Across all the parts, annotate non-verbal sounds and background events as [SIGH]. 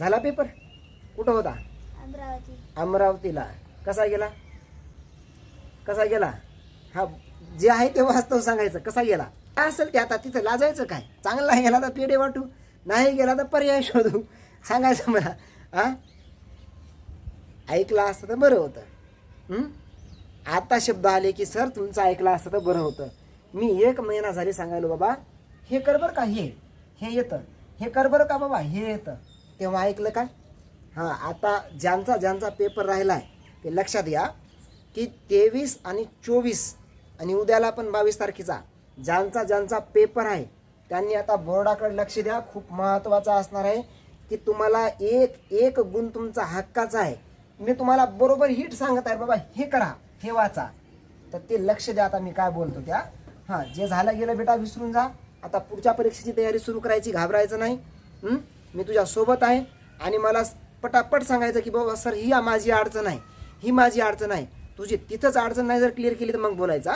झाला पेपर? कुठं होता? अमरावती. अमरावतीला. कसा गेला? कसा गेला? हा जे आहे ते वास्तव सांगायचं. कसा गेला? काय असेल ते आता तिथं लाजायचं काय? चांगला गेला तर पेढे वाटू नाही गेला तर पर्याय शोधू. सांगायचं मला. हा? ऐकलं असतं तर बरं होतं. हं? आता शब्द आले की सर तुमचं ऐकलं असतं तर बरं होतं. मी एक महिना झाली सांगायलो बाबा हे कर बरं का हे. हे येतं. हे कर बरं का बाबा हे येतं. तेव्हा ऐकलं का हां आता ज्यांचा ज्यांचा पेपर राहिला आहे ते लक्षात घ्या की तेवीस आणि चोवीस आणि उद्याला पण बावीस तारखेचा ज्यांचा ज्यांचा पेपर आहे त्यांनी आता बोर्डाकडे लक्ष द्या. खूप महत्त्वाचा असणार आहे की तुम्हाला एक एक गुण तुमचा हक्काचा आहे. मी तुम्हाला बरोबर हिट सांगत आहे बाबा हे करा हे वाचा. तर ते लक्ष द्या. आता मी काय बोलतो त्या? हां जे झालं गेलं बेटा विसरून जा. आता पुढच्या परीक्षेची तयारी सुरू करायची घाबरायचं नाही. हं? मी तुझ्या सोबत आहे आणि मला पटापट सांगायचं की बाबा सर ही माझी अडचण आहे. ही माझी अडचण आहे. तुझी तिथंच अडचण नाही जर क्लिअर केली तर मग बोलायचा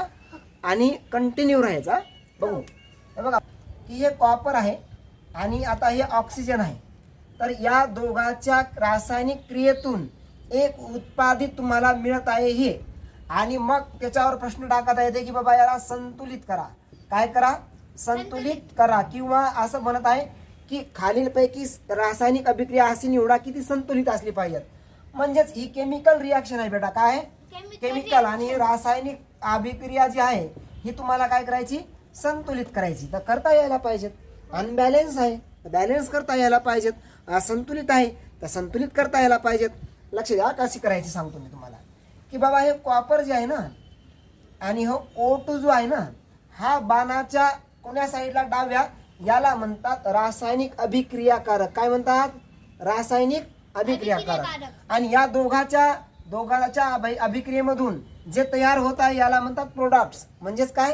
आणि कंटिन्यू राहायचा बघू. हे बघा की हे कॉपर आहे आणि आता हे ऑक्सिजन आहे. तर या दोघांच्या रासायनिक क्रियेतून एक उत्पादित तुम्हाला मिळत आहे हे. आणि मग त्याच्यावर प्रश्न टाकता येते की बाबा याला संतुलित करा. काय करा? संतुलित. करा किंवा असं म्हणत आहे की खालीलपैकी रासायनिक अभिक्रिया अशी निवडा की ती संतुलित असली पाहिजेत. म्हणजेच ही केमिकल रिॲक्शन आहे बेटा. काय केमिकल आणि रासायनिक अभिक्रिया जी आहे ही तुम्हाला काय करायची? संतुलित करायची. तर करता यायला पाहिजेत. अनबॅलेन्स आहे. बॅलेन्स करता यायला पाहिजेत. असंतुलित आहे. तर संतुलित करता यायला पाहिजेत. लक्ष द्या कशी करायची सांगतो मी तुम्हाला. की बाबा हे कॉपर जे आहे ना आणि हो ओ टू जो आहे ना हा बाणाच्या कोण्या साईडला डाव्या याला म्हणतात रासायनिक अभिक्रियाकारक. काय म्हणतात? रासायनिक अभिक्रियाकारक. आणि या दोघाच्या दोघाच्या अभि- अभिक्रियेमधून जे तयार होत आहे याला म्हणतात प्रोडक्ट्स म्हणजेच काय?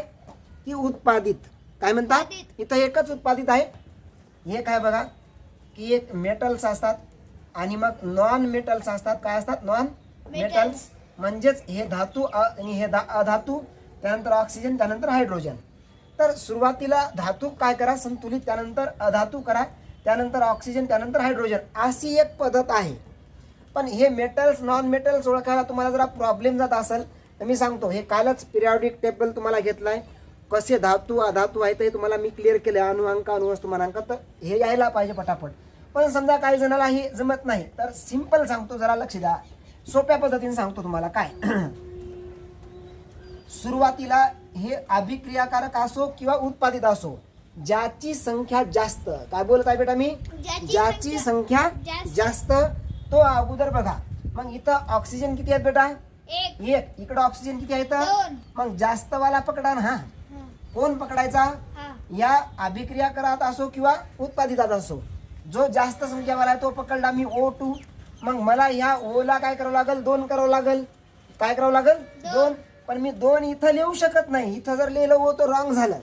की उत्पादित. काय म्हणतात. इथं एकच उत्पादित आहे. एक आहे बघा? की एक मेटल्स असतात आणि मग नॉन मेटल्स असतात. काय असतात? नॉन मेटल्स म्हणजेच हे धातू आणि हे अधातू त्यानंतर ऑक्सिजन त्यानंतर हायड्रोजन तर सुरुवातीला धातू काय करा? संतुलित त्यानंतर अधातू करा. त्यानंतर ऑक्सिजन त्यानंतर हायड्रोजन अशी एक पद्धत आहे. पण हे मेटल्स नॉन मेटल्स ओळखायला तुम्हाला जरा प्रॉब्लेम जात असेल तर मी सांगतो हे कालच पिरियॉडिक टेबल तुम्हाला घेतलाय. कसे धातू अधातू आहे ते तुम्हाला मी क्लिअर केले अनुअंक अनुवस्तुमानांक तर हे यायला पाहिजे पटापट. पण समजा काही जणाला हे जमत नाही तर सिंपल सांगतो जरा लक्ष द्या. सोप्या पद्धतीने सांगतो तुम्हाला काय. [CLEARS THROAT] सुरुवातीला हे अभिक्रियाकारक असो किंवा उत्पादित असो ज्याची संख्या जास्त काय बोलत आहे बेटा मी? ज्याची संख्या जास्त. तो अगोदर बघा. मग इथं ऑक्सिजन किती आहेत बेटा? एक. इकडं ऑक्सिजन किती आहे. मग जास्त वाला पकडा ना हा. कोण पकडायचा. या अभिक्रिया करत असो किंवा उत्पादितात असो. जो जास्त संख्यावाला आहे तो पकडला मी ओ टू मग मला ह्या ओला काय करावं लागेल? दोन करावं लागेल. काय करावं लागेल? दोन. पण मी दोन इथं लिहू शकत नाही. इथं जर लिहिलं हो तर रॉंग झालं.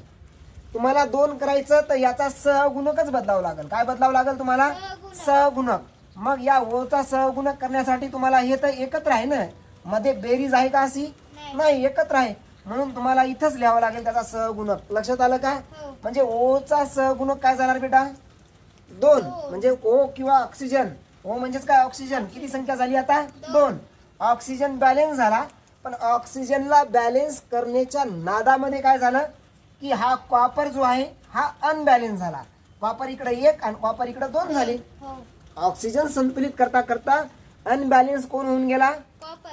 तुम्हाला दोन करायचं तर याचा सहगुणकच बदलावं लागेल. काय बदलावं लागेल तुम्हाला? सहगुणक. मग या ओचा सहगुणक करण्यासाठी तुम्हाला हे तर एकत्र आहे ना? मध्ये बेरीज आहे का अशी? नाही. नाही एकत्र आहे. म्हणून तुम्हाला इथंच लिहावं लागेल त्याचा सहगुणक. लक्षात आलं का? हो. म्हणजे ओचा सहगुणक काय जाणार बेटा? दोन. हो. म्हणजे ओ किंवा ऑक्सिजन ओ म्हणजेच काय? ऑक्सिजन किती संख्या झाली आता? दोन. ऑक्सिजन बॅलेन्स झाला. पण ऑक्सिजनला बॅलेन्स करण्याच्या नादामध्ये काय झालं? की हा कॉपर जो आहे हा अनबॅलेन्स झाला. कॉपर इकडे एक आणि कॉपर इकडे दोन झाले. हो. ऑक्सिजन संतुलित करता करता अनबॅलेन्स कोण होऊन गेला?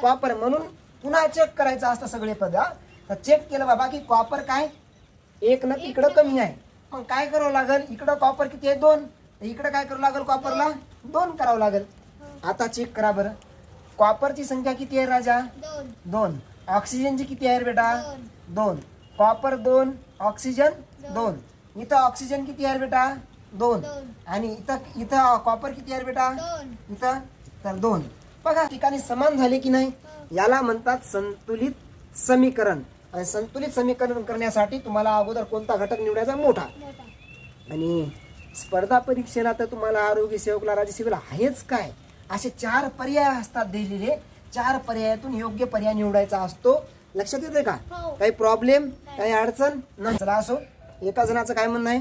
कॉपर. म्हणून पुन्हा चेक करायचं असतं सगळे पद हा. तर चेक केलं बाबा की कॉपर काय? एक न इकडं कमी आहे. मग काय करावं लागेल? इकडं कॉपर किती आहे? दोन. इकडं काय करावं लागेल कॉपरला? दोन. करावं लागेल. आता चेक करा बरं. कॉपरची संख्या किती आहे राजा? दोन. दोन. ऑक्सिजनची किती आहे रे बेटा? दोन. दोन. कॉपर दोन ऑक्सिजन दोन. इथं ऑक्सिजन किती आहे रे बेटा? दोन. दोन. आणि इथं इथं कॉपर किती आहे रे बेटा? दोन. इथं? तर दोन. बघा ठिकाणी समान झाले की नाही? याला म्हणतात संतुलित समीकरण. आणि संतुलित समीकरण करण्यासाठी तुम्हाला अगोदर कोणता घटक निवडायचा? मोठा. मोठा. आणि स्पर्धा परीक्षेला तर तुम्हाला आरोग्य सेवकला राज्य सेवेला आहेच काय? असे चार पर्याय असतात दिलेले. चार पर्यायातून योग्य पर्याय निवडायचा असतो. लक्षात येते का? हो. काही प्रॉब्लेम काही अडचण नाही चला असो. एका जणाचं काय म्हणणं आहे?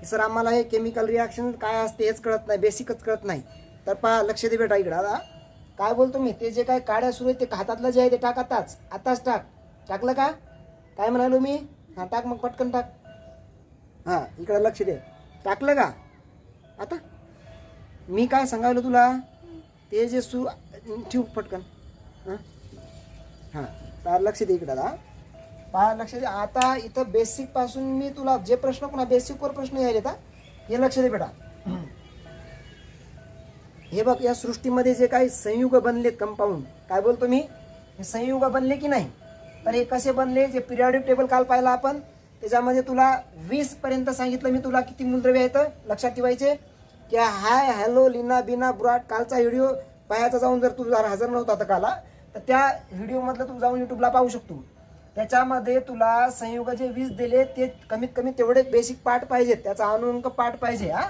की सर आम्हाला हे केमिकल रिॲक्शन काय असते हेच कळत नाही बेसिकच कळत नाही. तर तर पहा लक्ष दे बेटा इकडं. आता काय बोलतो मी? ते जे काय काड्या सुरू आहेत ते हातातलं जे आहे ते टाक आताच. आताच टाक. टाकलं का? काय म्हणालो मी? हा टाक मग पटकन टाक. हा इकडं लक्ष दे. टाकलं का? आता? मी काय सांगायलो तुला? ते जे सु ठेव पटकन हां हां तर लक्ष दे इकडं आता पहा लक्ष दे आता इथं बेसिकपासून मी तुला जे प्रश्न पुन्हा बेसिकवर प्रश्न यायले का हे लक्ष दे बेटा हे बघ या सृष्टीमध्ये जे काही संयुग बनलेत कंपाऊंड काय बोलतो मी हे संयुग बनले की नाही तर हे कसे बनले जे पिरियॉडिक टेबल काल पाहिला आपण त्याच्यामध्ये तुला वीस पर्यंत सांगितलं मी तुला किती मूलद्रव्य आहेत लक्षात ठेवायचे की हाय हॅलो लिना बिना ब्रॉड कालचा व्हिडिओ पायाचा जाऊन जर तू जर हजर नव्हता तर काला तर त्या व्हिडिओमधलं तू जाऊन युट्यूबला पाहू शकतो. त्याच्यामध्ये तुला संयुग जे वीज दिले ते कमीत कमी तेवढे बेसिक पाठ पाहिजेत. त्याचा अनुअंक पाठ पाहिजे हा.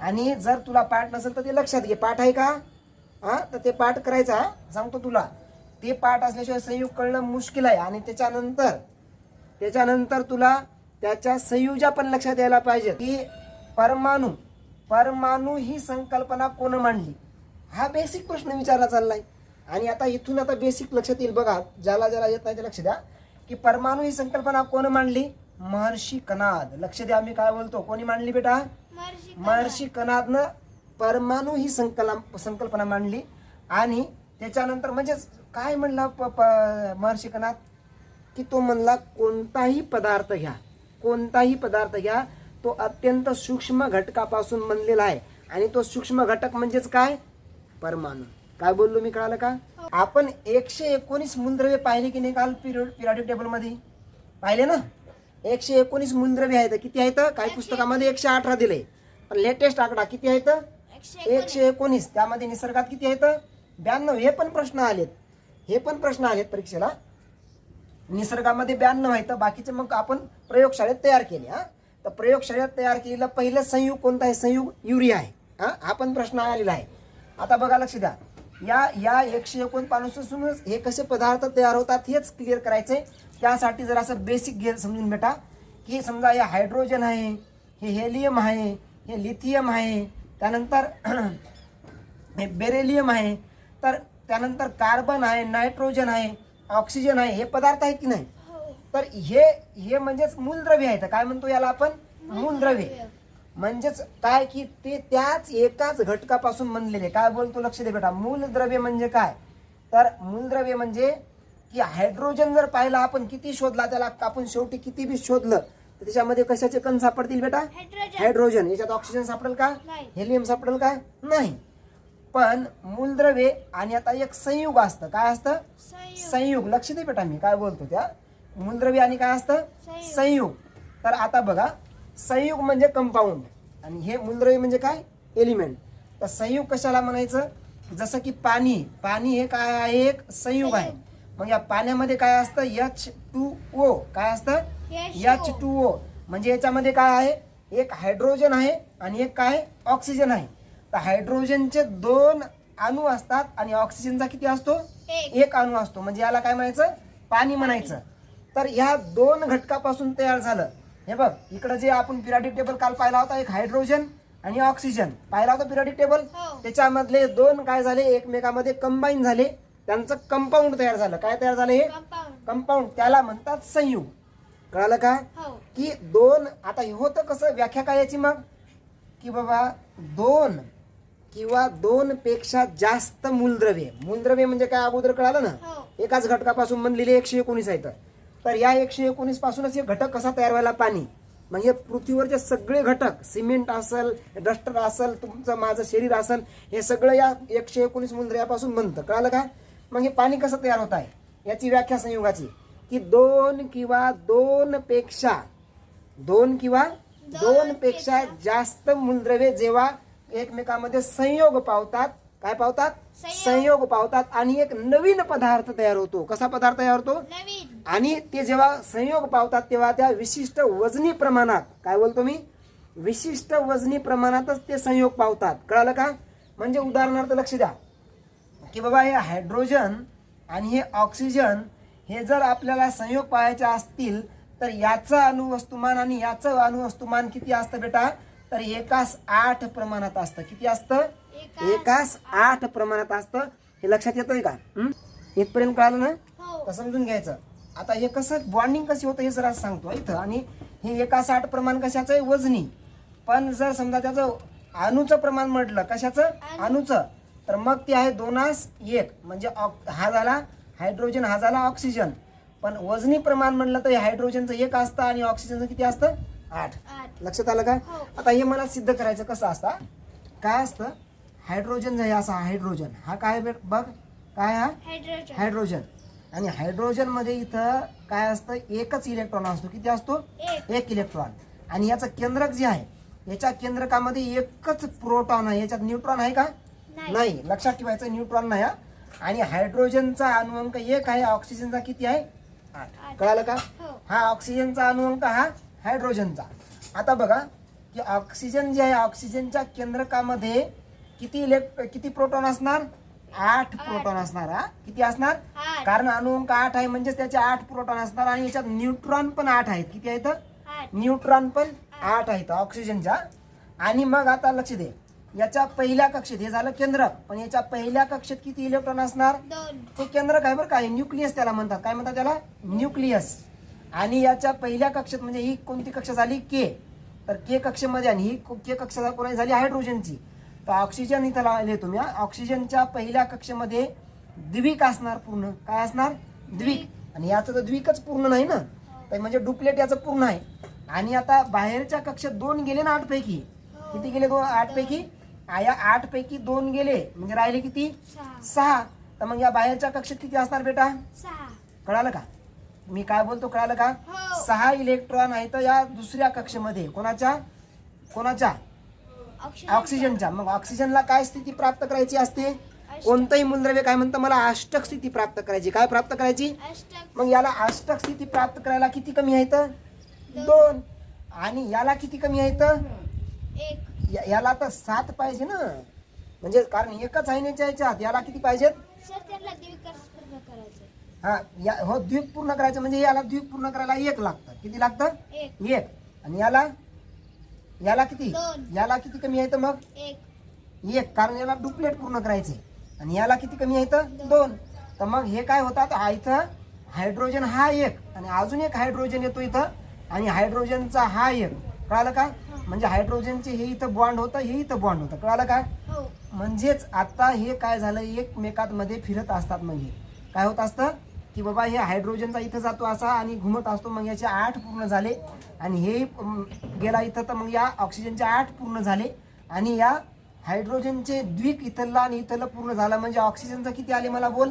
आणि जर तुला पाठ नसेल तर ते लक्षात घे. पाठ आहे का? हां तर ते पाठ करायचा सांगतो तुला. ते पाठ असल्याशिवाय संयुग कळणं मुश्किल आहे. आणि त्याच्यानंतर त्याच्यानंतर तुला त्याच्या संयुजा पण लक्षात यायला पाहिजे की परमाणू परमाणू ही संकल्पना कोण मांडली? हा बेसिक प्रश्न विचारला चाललाय. आणि आता इथून आता बेसिक लक्षात येईल बघा. ज्याला ज्याला येत नाही ते लक्ष द्या. की परमाणू ही संकल्पना कोण मांडली? महर्षी कनाद लक्ष द्या मी काय बोलतो. कोणी मांडली बेटा? महर्षी कनादनं परमाणू ही संकल्प संकल्पना मांडली. आणि त्याच्यानंतर म्हणजेच काय म्हणला महर्षी कनाद की तो म्हणला कोणताही पदार्थ घ्या. कोणताही पदार्थ घ्या. तो अत्यंत सूक्ष्म घटकापासून बनलेला आहे. आणि तो सूक्ष्म घटक म्हणजेच काय? परमाणू. काय बोललो मी कळालं का? आपण एकशे एकोणीस मूलद्रव्य पाहिले की नाही काल पिरियड पिरियडिक टेबलमध्ये पाहिले ना? एकशे एकोणीस मूलद्रव्य आहेत. किती आहेत? काही पुस्तकामध्ये एकशे अठरा दिले. पण लेटेस्ट आकडा किती आहेत? एकशे एकशे एकोणीस. त्यामध्ये निसर्गात किती आहेत? ब्याण्णव. हे पण प्रश्न आलेत. हे पण प्रश्न आलेत परीक्षेला. निसर्गामध्ये ब्याण्णव आहेत. बाकीचे मग आपण प्रयोगशाळेत तयार केले हा. तर प्रयोगशाळेत तयार केलेलं पहिलं संयुग कोणतं आहे? संयुग युरिया आहे. हा? हा पण प्रश्न आलेला आहे. आता बघा लक्ष द्या. या या एकशे एकोणपासूनच हे कसे पदार्थ तयार होतात हेच क्लिअर करायचे त्यासाठी जर असं बेसिक घे समजून भेटा की समजा हे हायड्रोजन आहे हे हेलियम आहे हे लिथियम आहे त्यानंतर [CLEARS THROAT] हे बेरेलियम आहे तर त्यानंतर कार्बन आहे नायट्रोजन आहे ऑक्सिजन आहे हे पदार्थ आहे की नाही? तर हे हे म्हणजेच मूलद्रव्य आहेत काय म्हणतो याला आपण? मूलद्रव्य. म्हणजेच काय की ते त्याच एकाच घटकापासून बनलेले. काय बोलतो? लक्ष दे बेटा. मूलद्रव्य म्हणजे काय? तर मूलद्रव्य म्हणजे की हायड्रोजन जर पाहिला आपण किती शोधला त्याला? आपण शेवटी किती बी शोधलं तर त्याच्यामध्ये कशाचे कण सापडतील बेटा? हायड्रोजन याच्यात ऑक्सिजन सापडेल का. हेलियम सापडेल का? नाही. पण मूलद्रव्ये आणि आता एक संयुग असतं. काय असतं? संयुग. संयुग. लक्ष दे बेटा मी. काय बोलतो त्या? मूलद्रव्य आणि काय असतं? संयुग. तर आता बघा संयुग म्हणजे कंपाऊंड आणि हे मूलद्रव्य म्हणजे काय? एलिमेंट तर संयुग कशाला म्हणायचं? जसं की पाणी. पाणी हे काय आहे? एक संयुग आहे. मग या पाण्यामध्ये काय असतं? एच टू ओ काय असतं? एच टू ओ म्हणजे याच्यामध्ये काय आहे? एक हायड्रोजन आहे आणि एक काय? ऑक्सिजन आहे. तर हायड्रोजनचे दोन अणू असतात आणि ऑक्सिजनचा किती असतो. एक अणू असतो. म्हणजे याला काय म्हणायचं? पाणी म्हणायचं. तर ह्या दोन घटकापासून तयार झालं. हे बघ इकडं जे आपण पिरियडिक टेबल काल पाहिला होता एक हायड्रोजन आणि ऑक्सिजन पाहिला होता पिरियडिक टेबल हो. त्याच्यामधले दोन काय झाले? एकमेकामध्ये कंबाईन झाले. त्यांचं कंपाऊंड तयार झालं. काय तयार झालं हे? कंपाऊंड त्याला म्हणतात संयुग. कळालं का? हो. की दोन आता हे होतं कसं? व्याख्या काय याची मग? की बाबा दोन किंवा दोन पेक्षा जास्त मूलद्रव्य. मूलद्रव्य म्हणजे काय? अगोदर कळालं ना? हो. एकाच घटकापासून बनलेले एकशे एकोणीस आहेत तर या एकशे एकोणीस पासूनच हे घटक कसा तयार व्हायला पाणी? म्हणजे पृथ्वीवरचे सगळे घटक सिमेंट असेल डस्टर असेल तुमचं माझं शरीर असेल हे सगळं या एकशे एकोणीस मूलद्रव्यापासून बनतं कळालं का? मग हे पाणी कसं तयार होत आहे? याची व्याख्या संयोगाची. की दोन किंवा दोन पेक्षा दोन किंवा दोन पेक्षा. जास्त मूलद्रव्ये जेव्हा एकमेकांमध्ये संयोग पावतात काय पावतात? संयोग. संयोग पावतात आणि एक नवीन पदार्थ तयार होतो. कसा पदार्थ तयार होतो? नवीन. आणि ते जेव्हा संयोग पावतात तेव्हा त्या विशिष्ट वजनी प्रमाणात काय बोलतो मी? विशिष्ट वजनी प्रमाणातच ते संयोग पावतात. कळालं का? म्हणजे उदाहरणार्थ लक्ष द्या. की बाबा हे हायड्रोजन आणि हे ऑक्सिजन हे जर आपल्याला संयोग पाहायचे असतील तर याचं अणुवस्तुमान आणि याचं अणुवस्तुमान किती असतं बेटा? तर एकास आठ प्रमाणात असतं. किती असतं? एकास आठ प्रमाणात असतं. हे लक्षात येतोय का? इथपर्यंत कळालं ना? हो. तर समजून घ्यायचं. आता हे कसं बॉन्डिंग कशी होतं हे जरा सांगतो इथं. आणि हे एकास आठ प्रमाण कशाचं आहे? वजनी. पण जर समजा त्याचं अणुचं प्रमाण म्हटलं कशाचं? अणुचं. तर मग ते आहे दोनास एक. म्हणजे ऑक- हा झाला हायड्रोजन हा झाला ऑक्सिजन पण वजनी प्रमाण म्हटलं तर हे हायड्रोजनचं एक असतं आणि ऑक्सिजनचं किती असतं? आठ. लक्षात आलं का? हो. आता हे मला सिद्ध करायचं कसं असतं? काय असतं? हायड्रोजन जे असा हायड्रोजन हा काय बघ. काय हा? हायड्रोजन आणि हायड्रोजनमध्ये इथं काय असतं? एकच इलेक्ट्रॉन असतो. किती असतो? एक. एक इलेक्ट्रॉन. आणि याचं केंद्रक जे आहे याच्या केंद्रकामध्ये एकच प्रोटॉन आहे. याच्यात न्यूट्रॉन आहे का? नाही. लक्षात ठेवायचं न्यूट्रॉन नाही हा. आणि हायड्रोजनचा अणुअंक एक आहे. ऑक्सिजनचा किती आहे. कळालं का? हो. हा ऑक्सिजनचा अणुअंक हा हायड्रोजनचा. आता बघा की ऑक्सिजन जे आहे ऑक्सिजनच्या केंद्रकामध्ये किती इलेक्ट किती प्रोटॉन असणार? आठ प्रोटॉन असणार हा? किती असणार? कारण अणुअंक आठ आहे म्हणजेच त्याचे आठ प्रोटॉन असणार आणि याच्यात न्यूट्रॉन पण आठ आहेत. किती आहेत? न्यूट्रॉन पण आठ. आहेत ऑक्सिजनच्या. आणि मग आता लक्ष दे याच्या पहिल्या कक्षेत हे झालं केंद्रक पण याच्या पहिल्या कक्षेत किती इलेक्ट्रॉन असणार? हे केंद्रक आहे बरं? का हे न्यूक्लियस त्याला म्हणतात. काय म्हणतात त्याला? न्यूक्लियस. आणि याच्या पहिल्या कक्षेत म्हणजे ही कोणती कक्षा झाली? के. तर के कक्षेमध्ये आणि ही के कक्षा कोणाची झाली? हायड्रोजनची. तर ऑक्सिजन इथं तुम्ही हा. ऑक्सिजनच्या पहिल्या कक्षेमध्ये द्विक असणार पूर्ण. काय असणार? द्विक. आणि याचं तर द्विकच पूर्ण नाही ना? तर म्हणजे डुप्लेट याचं पूर्ण आहे. आणि आता बाहेरच्या कक्षेत दोन गेले ना आठ पैकी किती गेले दोन? आठ पैकी आ, या आठ पैकी दोन गेले. म्हणजे राहिले किती? सहा. सहा. तर मग या बाहेरच्या कक्षेत किती असणार बेटा? कळालं का? मी काय बोलतो कळालं का? हो. सहा इलेक्ट्रॉन आहेत या दुसऱ्या कक्षेमध्ये. कोणाच्या? कोणाच्या? ऑक्सिजनच्या मग ऑक्सिजनला काय स्थिती प्राप्त करायची असते? कोणतंही मूलद्रव्य काय म्हणतं? मला अष्टक स्थिती प्राप्त करायची. काय प्राप्त करायची? मग याला अष्टक स्थिती प्राप्त करायला किती कमी आहेत दोन. आणि याला किती कमी आहेत याला तर सात पाहिजे ना. म्हणजे कारण एकच आहे ना याच्या ह्याच्यात याला किती पाहिजेत हा या हो द्वीप पूर्ण करायचं. म्हणजे याला द्वीप पूर्ण करायला एक लागतं. किती लागतं? एक. आणि याला याला किती? दोन. याला किती कमी आहे मग? एक. एक. कारण याला डुप्लेट पूर्ण करायचे. आणि याला किती कमी आहे दोन. तर मग हे काय होतात? हा इथं हायड्रोजन हा एक. आणि अजून एक हायड्रोजन येतो इथं. आणि हायड्रोजनचा हा एक. कळालं का? म्हणजे हायड्रोजनचे हे इथं बॉन्ड होतं हे इथं बॉन्ड होतं. कळालं का? हो. म्हणजेच आता हे काय झालं? एकमेकांमध्ये फिरत असतात म्हणजे. काय होत असतं? की बाबा हे हायड्रोजनचा इथं जातो असा आणि घुमत असतो मग याचे आठ पूर्ण झाले. आणि हे गेला इथं तर मग या ऑक्सिजनचे आठ पूर्ण झाले. आणि या हायड्रोजनचे द्विक इथलं आणि इथलं पूर्ण झालं. म्हणजे ऑक्सिजनचं किती आले मला बोल?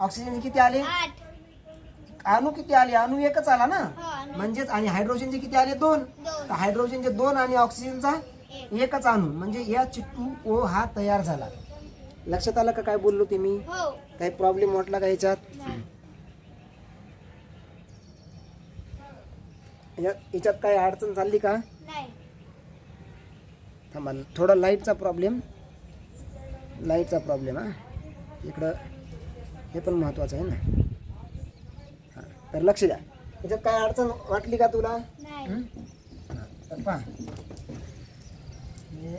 ऑक्सिजन किती आले? अणू किती आले? अणू एकच आला ना? हो म्हणजेच आणि हायड्रोजनचे किती आले? दोन. तर हायड्रोजनचे दोन आणि ऑक्सिजनचा एक. एकच अणू. म्हणजे या चिट्टू ओ हा तयार झाला. लक्षात आलं का काय बोललो ते मी? हो. काही प्रॉब्लेम वाटला का याच्यात? याच्यात याच्यात काही अडचण चालली का? नाही. थांबा थोडा लाईटचा प्रॉब्लेम. लाईटचा प्रॉब्लेम हा. इकडं हे पण महत्वाचं आहे ना. हां तर लक्ष द्या. याच्यात काय अडचण वाटली का तुला? नाही. तर पहा. हे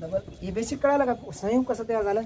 डबल हे बेसिक कळालं का? संयुग कसं तयार झालं?